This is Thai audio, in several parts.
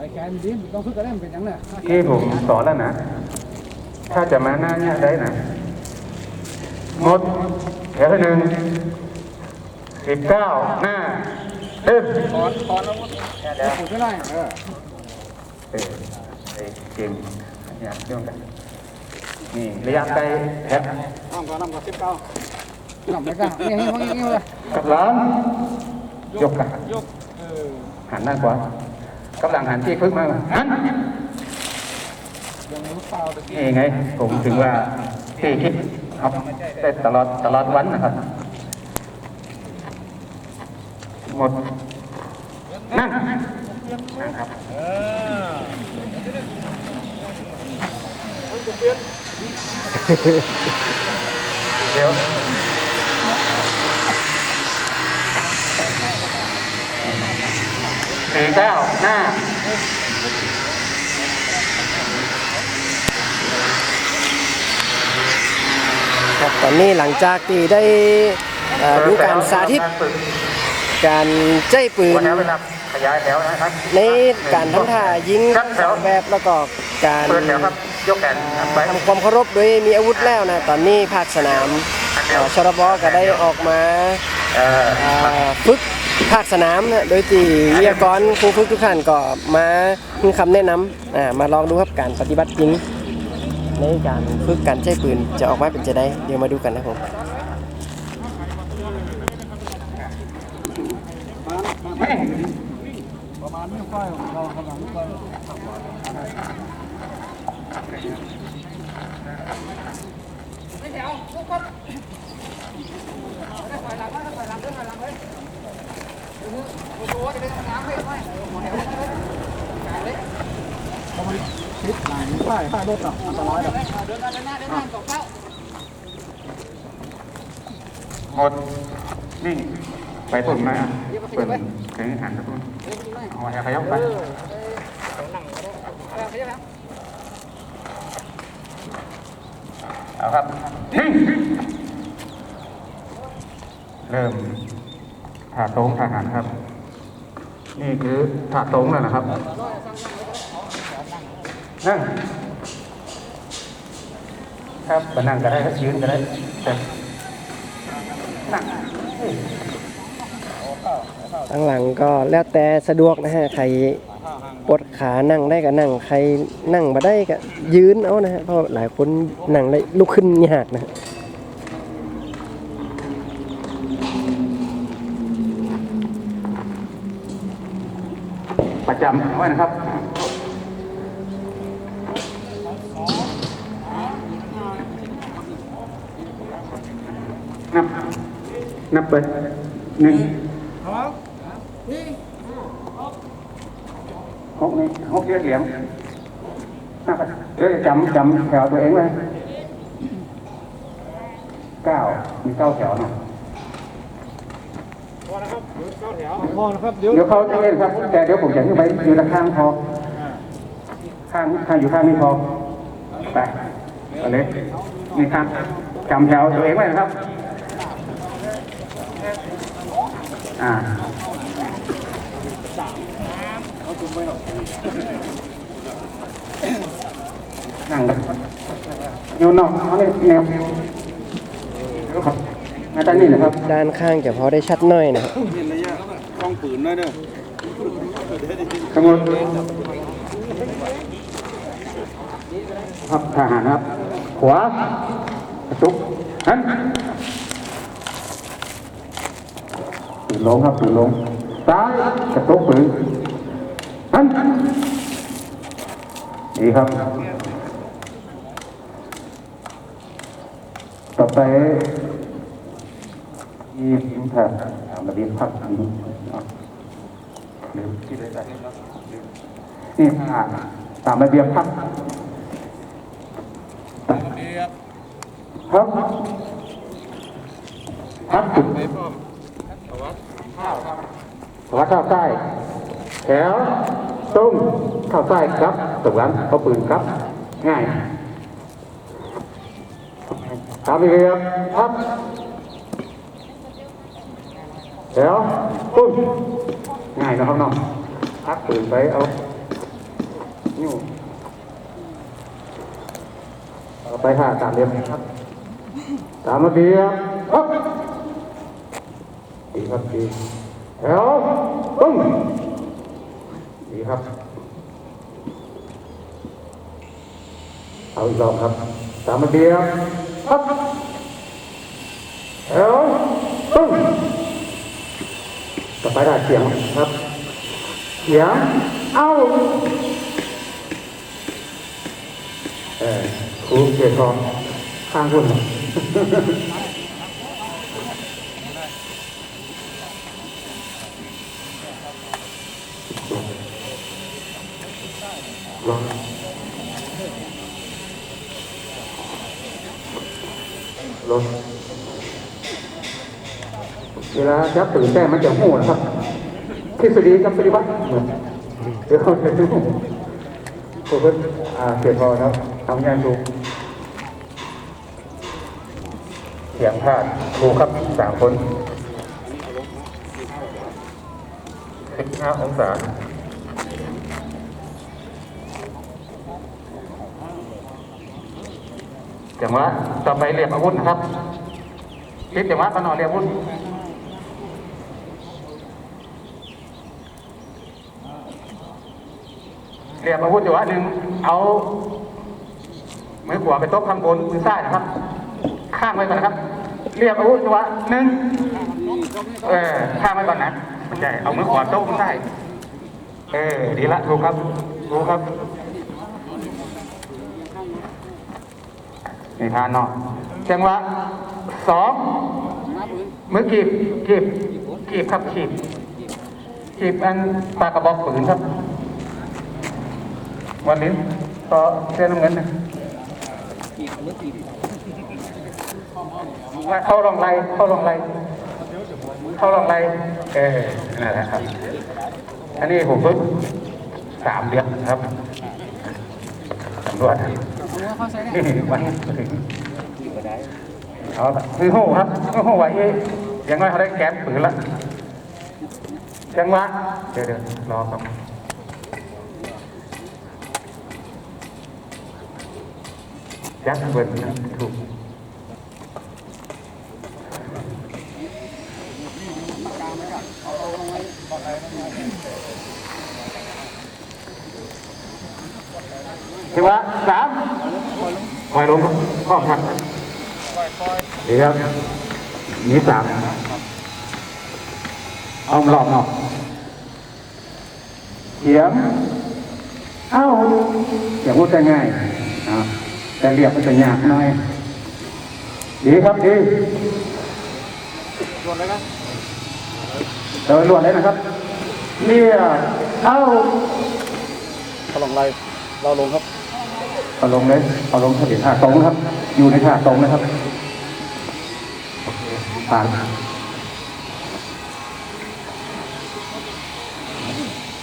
ไปแขนดิต้องฝึกกันได้มันเป็นยังไงที่ผมสอนแล้วนะ ถ้าจะมาหน้าเนี่ยได้นะหมดแถวที่หนึ่งสิบเก้าหน้าเริ่มถอนถอนแล้วเดี๋ยวไม่ได้เออเออไอ้เก่งเนี่ยเรื่องกันนี่ระยะไกลแฮปน้ำก็น้ำก็สิบเก้าน้ำไปกันนี่นี่นี่นี่เลยกับหลังยกกันยกเออหันหน้าขวา กับหลังหันที่พึ่งมาหันยังไม่รู้เปล่าตะกี้นี่ไง ผมถึงว่าที่คิดเอาได้ตลอดตลอดวันนะครับ หมด นั่นนะครับเออเดี๋ยว เก้าหน้าครับตอนนี้หลังจากที่ได้เอ่อดูการสาธิตการใจปืน วันนี้เวลาขยายแถวนะครับในการทำท่ายิงครับแถวแบบแล้วก็การเปิดแถวครับยกแขนไปทำความเคารพโดยมีอาวุธแล้วนะตอนนี้ภาคสนามเอ่อชรบก็ได้ออกมาเออเอ่อฝึก ภาคสนามนะโดยที่วิทยากรครูฝึกทุกท่านก็มาให้คำแนะนำอ่ามาลองดูครับการปฏิบัติจริงในการฝึกการใช้ปืนจะออกมาเป็นจะได้เดี๋ยวมาดูกันนะครับผมประมาณนี้ค่อยเรากำลังค่อย คิดหลายป้ายป้ายรถอะอันตรายอะหมดนิ่งไปตุ่นมาเปิดถึงหันตะตุ่นเอาแถวขยับไปเอาครับ เริ่ม ถาตรงถ่าหันครับ นี่คือถาตรงแล้วนะครับนั่งครับมานั่งก็ได้ครับยืนก็ได้แต่นั่งข้างหลังก็แล้วแต่สะดวกนะฮะใครปวดขานั่งได้ก็นั่ง ใครนั่งมาได้ก็ยืนเอานะฮะเพราะหลายคนนั่งได้ลุกขึ้นยากนะฮะ ประ จำไว้นะครับนับนับไปหนึ่งหกนี่หกเรียกเหลี่ยมนับไปเดี๋ยวจะจำจำแถวตัวเองไว้เก้ามีเก้าแถวเนาะ พอนะครับเดี๋ยวเดี๋ยวเขาจะเล่นครับ แต่เดี๋ยวผมจะขึ้นไปอยู่ละข้างพอข้างข้างอยู่ข้างนี้พอไปเอาเลยนี่ครับจำแถวตัวเองไว้นะครับ อ่านั่งอยู่นอกเอาเนี่ยแนวครับ มาตั้งนี่นะครับด้านข้างจะพอได้ชัดหน่อยนะครับเห็นระยะกล้องปืนด้วยเด้อขบวนครับทหารครับ ขวากระตุกหันปืนลงครับปืนลงซ้ายกระตุกปืนหันดีครับ ต่อไป ยิงแถบระเบียบพักยิงอะลืมที่เลยได้นี่อ่าตามระเบียบพักครับพักจุดขวาเข้าวใต้แถวตรงเข้าวใต้ครับตรงนั้นเขาปืนครับ ง่ายตามระเบียบพัก แถวตุ้มง่ายนะครับน้องพักปืนไปเอานิ้วไปค่ะสามเหลี่ยมครับสามระเบียบครับดีครับดีแถวปึ้งดีครับ เอาอีกรอบครับสามระเบียบครับแถวปึ้ง ต่อไปได้เสียงครับเสียงเอาเออครูเกียรติทองข้างคุณ เวลาจับตื่นแต้มมันจะหูนะครับทฤษฎีกับปฏิบัติเหมือนเดี๋ยวเขาจะดูครูเพิ่นอ่าเสียพอครับทำงานดูเสียงพลาดครูครับสามคนสิบห้าองศาจังหวะต่อไปเรียกอาวุธนะครับคิดจังหวะตอนอนเรียกอาวุธ เรียกอาวุธอยู่ว่าหนึ่งเอามือขวาไปตบข้างบนมือซ้ายนะครับ ข้างไว้ก่อนนะครับ เรียกอาวุธอยู่ว่าหนึ่งเออข้างไว้ก่อนนะใช่เอามือขวาตบมือซ้ายเออดีละถูกครับถูกครับนี่ทานเนาะจังหวะสองมือกีบกีบกีบครับกีบกีบอันปากกระบอกปืนครับ วันนี้ต่อเส้นน้ำเงินนะเข้าลองไรเข้าลองไรเข้าลองไรเออนั่นแหละครับ อันนี้ผมฝึกสามเดือนครับตำรวจนี่วันถึงเอาคือหูครับคือหูไว้ยังไงเขาได้แก๊สปืนละจังหวะเดี๋ยวเดี๋ยวรอครับ ยักเบิร์นถูกถือว่าสามคอยลงข้อพักดีครับนี่สามเอาหลอกเนาะเขียงเอ้าเขียงพูดง่าย แต่เรียบมันจะยากหน่อย ดีครับดีรวนเลยนะเออรวนเลยนะครับเรียบเอ้าถลองไรเราลงครับเอาลงเลยเอาลงทะเบียนท่าตรงนะครับ อยู่ในท่าตรงนะครับโอเคผ่าน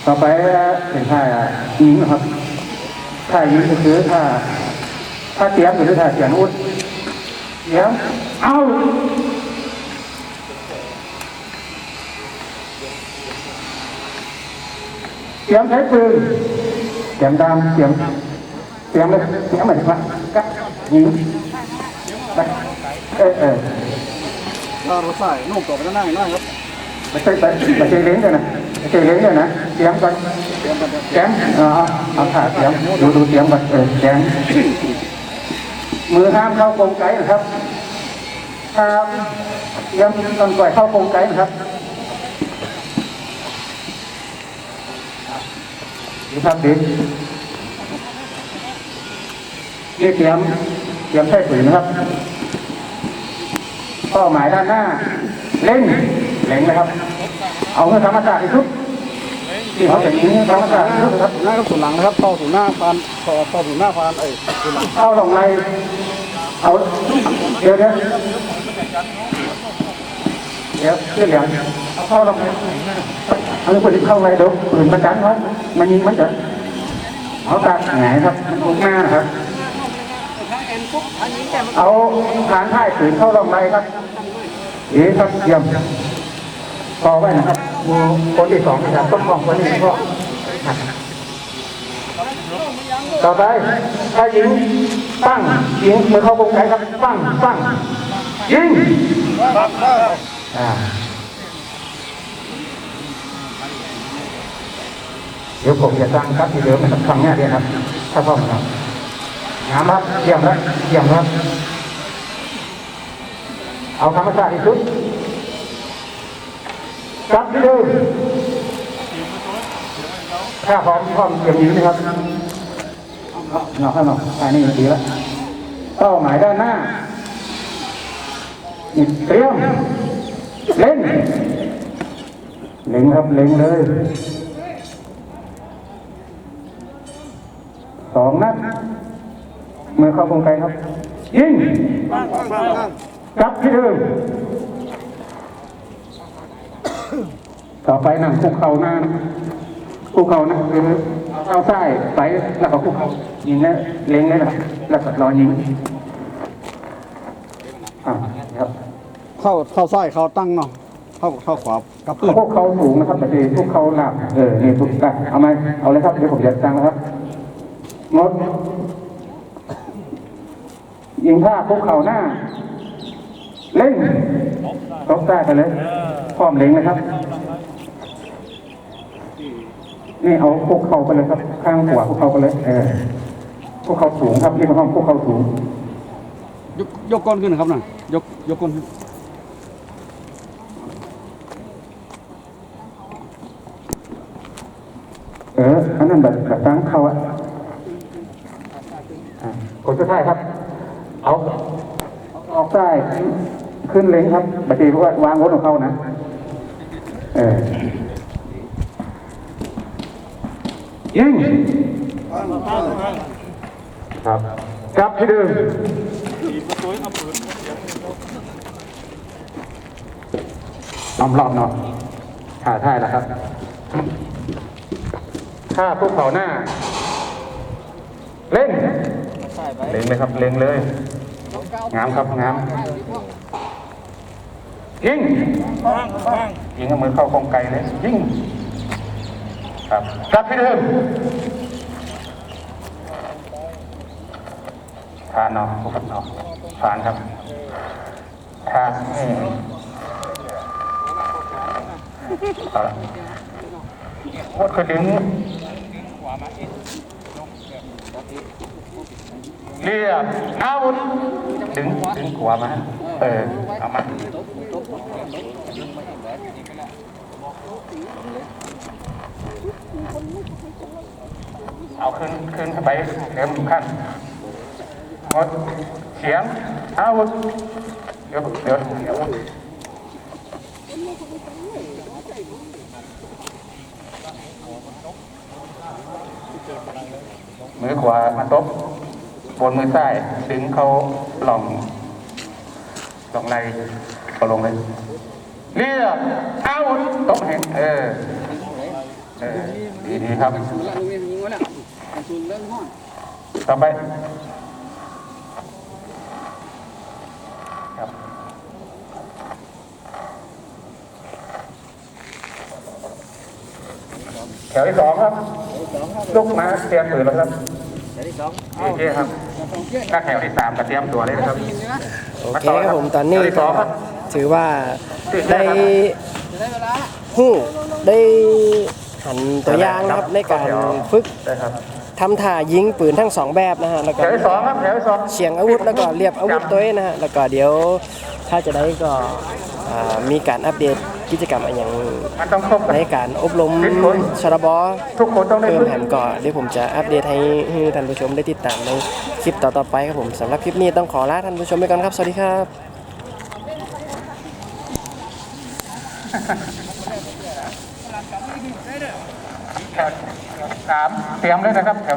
ต่อไปเป็นท่ายิงนะครับท่ายิงก็คือท่า ท่าเตรียมหรือท่าเสียนอุดเตรียมเอาเตรียมใช้ปืนเตรียมตามเตรียมเสียงเลยเสียงเหมือนว่ากักยิงไปเออเออเราเราใส่นุ่มต่อไปด้านหน้าหน่อยครับไม่ใช่ไปไม่ใช่เลี้ยงเลยนะไม่ใช่เลี้ยงเลยนะเสียงก่อนเตรียมกันเสียงเอาเอาเอาขาเสียงดูดูเสียงก่อนเออเสียง มือห้ามเข้ากรงไก่นะครับห้ามเสียงตอนปล่อยเข้ากรงไก่นะครับดีครับดีนี่เตรียมเตรียมใช้ปืนนะครับเป้าหมายด้านหน้า เล่งเล็งนะครับ เอาเพื่อธรรมชาสติที่สุด ที่เขาจะยิงธรรมชาติที่สุดนะครับหน้ากับส่วนหลังนะครับเข้าสู่หน้าพานต่อต่อสู่หน้าพานเอ้ยส่วนหลังเอาลงไรเอาเดี๋ยวเดี๋ยวเดี๋ยวเรื่องอย่างเอาเข้าลงไรเอาลูกปืนเข้าไรเดี๋ยวปืนมันดันไว้มันยิงมันจะเอาตาหงายครับมันลงหน้าครับเอาฐานท้ายปืนเข้าลงไรครับเอ๋ครับเยี่ยม พอไว้นะครับมือคนที่สองที่สามต้องมองคนนี้ก็ต่อไปถ้ายิงปั้งยิงเมื่อเข้าวงไกลครับปั้งปั้งยิงเดี๋ยวผมจะตั้งครับที่เดิมนะครับครั้งเนี้ยเดียวครับถ้าพร้อมครับงามครับเยี่ยมแล้วเยี่ยมแล้วเอาธรรมชาติที่สุด จับที่เดิมถ้าพร้อมพร้อมเตรียมยิงนะครับหนอกให้หนอกอันนี้ดีแล้วเป้าหมายด้านหน้าเตรียมเล่นเล็งครับเล็งเลยสองนัดมือเข้าวงไกลครับยิงจับที่เดิม ต่อไปนั่งคุกเข่าหน้าคุกเข่านะคือเอาซ้ายไปแล้วก็คุกเข่ายิงแล้วเล็งเลยนะแล้วก็รอยิงอ่าครับเข้าเข้าซ้ายเข้าตั้งเนาะเข้าเข้าขวากับพื้นพวกเขาสูงนะครับแต่พวกเขาหลับเออนี่ถูกต้องเอาไหมเอาเลยครับเดี๋ยวผมจะตั้งนะครับงดยิงผ้าพวกเขาหน้า เล่งตบได้ไปเลยพร้อมเล็งเลยครับ นี่เอาพวกเขาไปเลยครับ ข้างหัวพวกเขาไปเลย เออ พวกเขาสูงครับนี่เป็นห้องพวกเขาสูง ยกยกก้นขึ้นนะครับน่ะยกยกก้นขึ้นเอออันนั้นแบบแบบตั้งเขาอะอะคนสุดท้ายครับ เอาออกได้ขึ้นเล็งครับปฏิว่าวางรถของเขานะ เออ ยิงครับกลับที่เดิมล้อมรอบเนาะถ่ายท่ายแล้วครับถ้าพวกเขาหน้า เล่น เล็งเลยครับ เล็งเลย งามครับงามยิงยิงเอามือเข้ากองไกลเลยยิง ครับกลับที่เดิมผ่านเนาะปกติเนาะผ่านครับผ่านนี่เอาละโคตรเคยดึงเรียบอาวุธดึงดึงขวามาเออเอามา เอาขึ้นขึ้นไปเต็มขั้นหมดเสียงเอาวุธเดี๋ยวเดี๋ยวเดี๋ยวมือขวามาตบบนมือซ้ายดึงเขาหล่องหล่องไหลเขาลงเลยเรียบอาวุธตบแห่งเออ ดีดีครับต่อไปครับแถวที่สองครับลุกมาเตรียมปืนแล้วครับแถวที่สองโอเคครับถ้าแถวที่สามก็เตรียมตัวเลยนะครับโอเคครับผมตอนนี้แถวที่สก็องครับถือว่าได้หู้ได้ หันตัวอย่างนะครับในการฝึกได้ครับทำท่ายิงปืนทั้งสองแบบนะฮะแล้วแถก็วที่สองครับแถวที่สองเฉียงอาวุธแล้วก็เรียบอาวุธตัวเองนะฮะแล้วก็เดี๋ยวถ้าจะได้ก็อ่ามีการอัปเดตกิจกรรมอะไรอย่างมันต้องครบในการอบรมชรบทุกคนต้องได้เพิ่มฝึกแผนก่อนเดี๋ยวผมจะอัปเดตให้ให้ท่านผู้ชมได้ติดตามในคลิปต่อๆไปครับผมสำหรับคลิปนี้ต้องขอลาท่านผู้ชมไปก่อนครับ สวัสดีครับ แถวสามเตรียมเลยนะครับแถว